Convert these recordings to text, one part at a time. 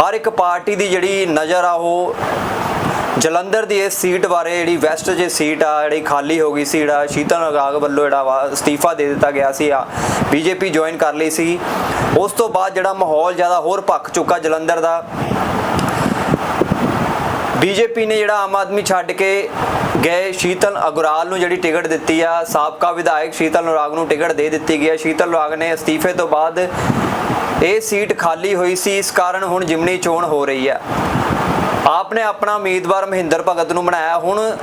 ਹਰ ਇੱਕ ਪਾਰਟੀ ਦੀ ਜਿਹੜੀ ਨਜ਼ਰ ਆ ਉਹ ਜਲੰਧਰ ਦੀ ਇਸ ਸੀਟ ਬਾਰੇ ਜਿਹੜੀ ਵੈਸਟ ਜੇ ਸੀਟ ਆ, ਜਿਹੜੀ ਖਾਲੀ ਹੋ ਗਈ ਸੀ ਜਿਹੜਾ ਸ਼ੀਤਲ ਨਗਾਗ ਵੱਲੋਂ ਜਿਹੜਾ ਵਾ ਅਸਤੀਫਾ ਦੇ ਦਿੱਤਾ ਗਿਆ ਸੀ, ਆ ਬੀਜੇਪੀ ਜੁਆਇਨ ਕਰ ਲਈ ਸੀ। ਉਸ ਤੋਂ ਬਾਅਦ ਜਿਹੜਾ ਮਾਹੌਲ ਜ਼ਿਆਦਾ ਹੋਰ ਭੱਕ ਚੁੱਕਾ ਜਲੰਧਰ ਦਾ। ਬੀਜੇਪੀ ਨੇ ਜਿਹੜਾ ਆਮ ਆਦਮੀ ਛੱਡ ਕੇ ਗਏ ਸ਼ੀਤਲ ਅਗਰਾਲ ਨੂੰ ਜਿਹੜੀ ਟਿਕਟ ਦਿੱਤੀ ਆ, ਸਾਬਕਾ ਵਿਧਾਇਕ ਸ਼ੀਤਲ ਨੁਰਾਗ ਨੂੰ ਟਿਕਟ ਦੇ ਦਿੱਤੀ ਗਈ ਹੈ ਸ਼ੀਤਲ ਨੁਰਾਗ ਨੇ ਅਸਤੀਫੇ ਤੋਂ ਬਾਅਦ ਇਹ ਸੀਟ ਖਾਲੀ ਹੋਈ ਸੀ, ਇਸ ਕਾਰਨ ਹੁਣ ਜਿਮਨੀ ਚੋਣ ਹੋ ਰਹੀ ਹੈ। ਆਪ ਨੇ ਆਪਣਾ ਉਮੀਦਵਾਰ ਮਹਿੰਦਰ ਭਗਤ ਨੂੰ ਬਣਾਇਆ। ਹੁਣ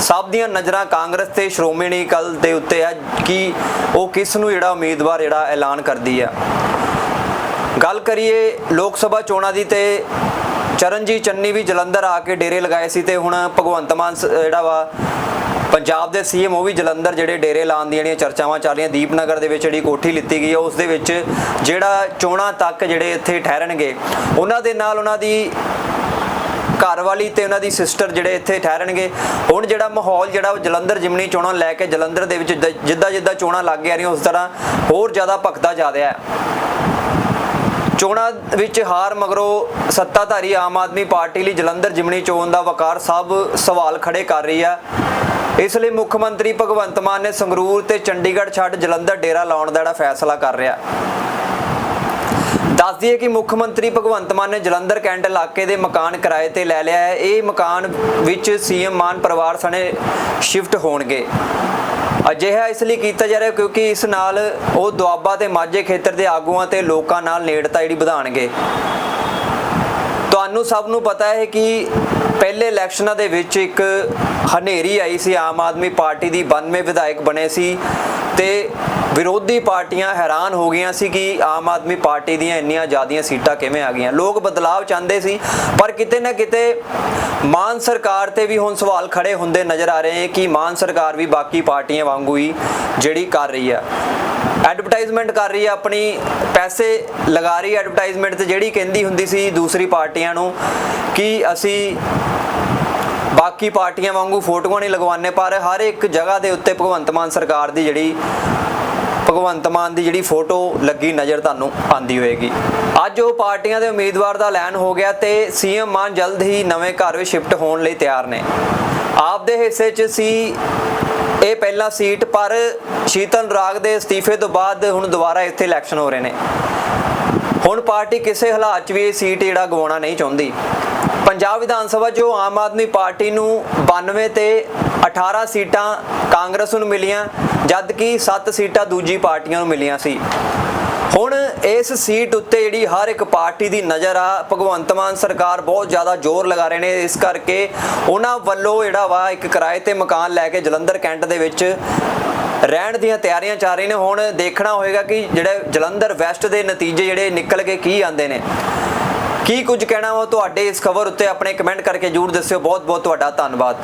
ਸਭ ਦੀਆਂ ਨਜ਼ਰਾਂ ਕਾਂਗਰਸ ਤੇ ਸ਼੍ਰੋਮਣੀ ਅਕਾਲੀ ਦੇ ਉੱਤੇ ਹੈ ਕਿ ਉਹ ਕਿਸ ਨੂੰ ਜਿਹੜਾ ਉਮੀਦਵਾਰ ਜਿਹੜਾ ਐਲਾਨ ਕਰਦੀ ਹੈ। ਗੱਲ ਕਰੀਏ ਲੋਕ ਸਭਾ ਚੋਣਾਂ ਦੀ ਤੇ ਚਰਨਜੀਤ ਚੰਨੀ ਵੀ ਜਲੰਧਰ ਆ ਕੇ ਡੇਰੇ ਲਗਾਏ ਸੀ ਤੇ ਹੁਣ ਭਗਵੰਤ ਮਾਨ ਸ- ਜਿਹੜਾ ਵਾ, ਪੰਜਾਬ ਦੇ ਸੀਐਮ ਉਹ ਵੀ ਜਲੰਧਰ ਜਿਹੜੇ ਡੇਰੇ ਲਾਉਣ ਦੀਆਂ ਜਿਹੜੀਆਂ ਚਰਚਾਵਾਂ ਚੱਲ ਰਹੀਆਂ, ਦੀਪਨਗਰ ਦੇ ਵਿੱਚ ਜਿਹੜੀ ਕੋਠੀ ਲਿੱਤੀ ਗਈ ਹੈ ਉਸ ਦੇ ਵਿੱਚ ਜਿਹੜਾ ਚੋਣਾਂ ਤੱਕ ਜਿਹੜੇ ਇੱਥੇ ਠਹਿਰਨਗੇ, ਉਹਨਾਂ ਦੇ ਨਾਲ ਉਹਨਾਂ ਦੀ ਘਰ ਵਾਲੀ ਤੇ ਉਹਨਾਂ ਦੀ ਸਿਸਟਰ ਜਿਹੜੇ ਇੱਥੇ ਠਹਿਰਨਗੇ। ਹੁਣ ਜਿਹੜਾ ਮਾਹੌਲ ਜਿਹੜਾ ਉਹ ਜਲੰਧਰ ਜਿਮਨੀ ਚੋਣਾਂ ਲੈ ਕੇ ਜਲੰਧਰ ਦੇ ਵਿੱਚ ਜਿੱਦਾਂ- ਜਿੱਦਾਂ ਜਿੱਦਾਂ ਚੋਣਾਂ ਲੱਗ ਰਹੀਆਂ, ਉਸ ਤਰ੍ਹਾਂ ਹੋਰ ਜ਼ਿਆਦਾ ਭਖਦਾ ਜਾ ਰਿਹਾ ਹੈ। ਚੋਣਾਂ ਵਿੱਚ ਹਾਰ ਮਗਰੋਂ ਸੱਤਾਧਾਰੀ ਆਮ ਆਦਮੀ ਪਾਰਟੀ ਲਈ ਜਲੰਧਰ ਜਿਮਨੀ ਚੋਣ ਦਾ ਵਕਾਰ ਸਭ ਸਵਾਲ ਖੜੇ ਕਰ ਰਹੀ ਹੈ। ਇਸ ਲਈ ਮੁੱਖ ਮੰਤਰੀ ਭਗਵੰਤ ਮਾਨ ਨੇ ਸੰਗਰੂਰ ਤੇ ਚੰਡੀਗੜ੍ਹ ਛੱਡ ਜਲੰਧਰ ਡੇਰਾ ਲਾਉਣ ਦਾ ਜਿਹੜਾ ਫੈਸਲਾ ਕਰ ਰਿਹਾ। ਦੱਸ ਦਈਏ ਕਿ ਮੁੱਖ ਮੰਤਰੀ ਭਗਵੰਤ ਮਾਨ ਨੇ ਜਲੰਧਰ ਕੈਂਟ ਇਲਾਕੇ ਦੇ ਮਕਾਨ ਕਿਰਾਏ ਤੇ ਲੈ ਲਿਆ ਹੈ। ਇਹ ਮਕਾਨ ਵਿੱਚ ਸੀਐਮ ਮਾਨ ਪਰਿਵਾਰ ਸਣੇ ਸ਼ਿਫਟ ਹੋਣਗੇ। ਅਜਿਹਾ ਇਸ ਲਈ ਕੀਤਾ ਜਾ ਰਿਹਾ ਕਿਉਂਕਿ ਇਸ ਨਾਲ ਉਹ ਦੁਆਬਾ ਤੇ ਮਾਝੇ ਖੇਤਰ ਦੇ ਆਗੂਆਂ ਤੇ ਲੋਕਾਂ ਨਾਲ ਨੇੜਤਾ ਜਿਹੜੀ ਵਧਾਣਗੇ। ਤੁਹਾਨੂੰ ਸਭ ਨੂੰ ਪਤਾ ਹੈ ਕਿ ਪਹਿਲੇ ਇਲੈਕਸ਼ਨਾਂ ਦੇ ਵਿੱਚ ਇੱਕ ਹਨੇਰੀ ਆਈ ਸੀ। ਆਮ ਆਦਮੀ ਪਾਰਟੀ ਦੀ 92 ਵਿਧਾਇਕ ਬਣੇ ਸੀ। ਤੇ ਵਿਰੋਧੀ ਪਾਰਟੀਆਂ ਹੈਰਾਨ ਹੋ ਗਈਆਂ ਸੀ ਕਿ ਆਮ ਆਦਮੀ ਪਾਰਟੀ ਦੀਆਂ ਇੰਨੀਆਂ ਜ਼ਿਆਦੀਆਂ ਸੀਟਾਂ ਕਿਵੇਂ ਆ ਗਈਆਂ। ਲੋਕ ਬਦਲਾਵ ਚਾਹੁੰਦੇ ਸੀ, ਪਰ ਕਿਤੇ ਨਾ ਕਿਤੇ ਮਾਨ ਸਰਕਾਰ ਤੇ ਵੀ ਹੁਣ ਸਵਾਲ ਖੜੇ ਹੁੰਦੇ ਨਜ਼ਰ ਆ ਰਹੇ ਕਿ ਮਾਨ ਸਰਕਾਰ ਵੀ ਬਾਕੀ ਪਾਰਟੀਆਂ ਵਾਂਗੂ ਹੀ ਜਿਹੜੀ ਕਰ ਰਹੀ ਆ। ਐਡਵਰਟਾਈਜ਼ਮੈਂਟ ਕਰ ਰਹੀ ਹੈ ਆਪਣੀ ਪੈਸੇ ਲਗਾ ਰਹੀ ਐਡਵਰਟਾਈਜ਼ਮੈਂਟ ਤੇ ਜਿਹੜੀ ਕਹਿੰਦੀ ਹੁੰਦੀ ਸੀ ਦੂਸਰੀ ਪਾਰਟੀਆਂ ਨੂੰ ਕਿ ਅਸੀਂ ਬਾਕੀ ਪਾਰਟੀਆਂ ਵਾਂਗੂ ਫੋਟੋਆਂ ਨਹੀਂ ਲਗਵਾਉਂਦੇ, ਪਰ ਹਰ ਇੱਕ ਜਗ੍ਹਾ ਦੇ ਉੱਤੇ ਭਗਵੰਤ ਮਾਨ ਸਰਕਾਰ ਦੀ ਜਿਹੜੀ, ਭਗਵੰਤ ਮਾਨ ਦੀ ਜਿਹੜੀ ਫੋਟੋ ਲੱਗੀ ਨਜ਼ਰ ਤੁਹਾਨੂੰ ਆਂਦੀ ਹੋਏਗੀ। ਅੱਜ ਉਹ ਪਾਰਟੀਆਂ ਦੇ ਉਮੀਦਵਾਰ ਦਾ ਐਲਾਨ ਹੋ ਗਿਆ ਤੇ ਸੀਐਮ ਮਾਨ ਜਲਦ ਹੀ ਨਵੇਂ ਘਰ ਵਿੱਚ ਸ਼ਿਫਟ ਹੋਣ ਲਈ ਤਿਆਰ ਨੇ। ਆਪ ਦੇ ਹਿੱਸੇ 'ਚ ਸੀ ਇਹ ਪਹਿਲਾ ਸੀਟ, ਪਰ ਸ਼ੀਤਲ ਰਾਗ ਦੇ ਅਸਤੀਫੇ ਤੋਂ ਬਾਅਦ ਹੁਣ ਦੁਬਾਰਾ ਇੱਥੇ ਇਲੈਕਸ਼ਨ ਹੋ ਰਹੇ ਨੇ। ਹੁਣ ਪਾਰਟੀ ਕਿਸੇ ਹਾਲਾਤ 'ਚ ਵੀ ਇਹ ਸੀਟ ਜਿਹੜਾ ਗਵਾਉਣਾ ਨਹੀਂ ਚਾਹੁੰਦੀ। ਪੰਜਾਬ ਵਿਧਾਨ ਸਭਾ, ਜੋ ਆਮ ਆਦਮੀ ਪਾਰਟੀ ਨੂੰ 92 ਤੇ 18 ਸੀਟਾਂ ਕਾਂਗਰਸ ਨੂੰ ਮਿਲੀਆਂ ਜਦ ਕਿ 7 ਸੀਟਾਂ ਦੂਜੀ ਪਾਰਟੀਆਂ ਨੂੰ ਮਿਲੀਆਂ ਸੀ। ਹੁਣ ਇਸ ਸੀਟ ਉੱਤੇ ਜਿਹੜੀ ਹਰ ਇੱਕ ਪਾਰਟੀ ਦੀ ਨਜ਼ਰ ਆ, ਭਗਵੰਤ ਮਾਨ ਸਰਕਾਰ ਬਹੁਤ ਜ਼ਿਆਦਾ ਜ਼ੋਰ ਲਗਾ ਰਹੇ ਨੇ। ਇਸ ਕਰਕੇ ਉਹਨਾਂ ਵੱਲੋਂ ਜਿਹੜਾ ਵਾ ਇੱਕ ਕਿਰਾਏ ਤੇ ਮਕਾਨ ਲੈ ਕੇ ਜਲੰਧਰ ਕੈਂਟ ਦੇ ਵਿੱਚ ਰਹਿਣ ਦੀਆਂ ਤਿਆਰੀਆਂ ਚੱਲ ਰਹੀਆਂ ਨੇ। ਹੁਣ ਦੇਖਣਾ ਹੋਏਗਾ ਕਿ ਜਿਹੜੇ ਜਲੰਧਰ ਵੈਸਟ ਦੇ ਨਤੀਜੇ ਜਿਹੜੇ ਨਿਕਲ ਕੇ ਕੀ ਆਉਂਦੇ ਨੇ। ਕੀ ਕੁਝ ਕਹਿਣਾ ਵਾ ਤੁਹਾਡੇ ਇਸ ਖਬਰ ਉੱਤੇ ਆਪਣੇ ਕਮੈਂਟ ਕਰਕੇ ਜਰੂਰ ਦੱਸਿਓ। ਬਹੁਤ ਬਹੁਤ ਤੁਹਾਡਾ ਧੰਨਵਾਦ।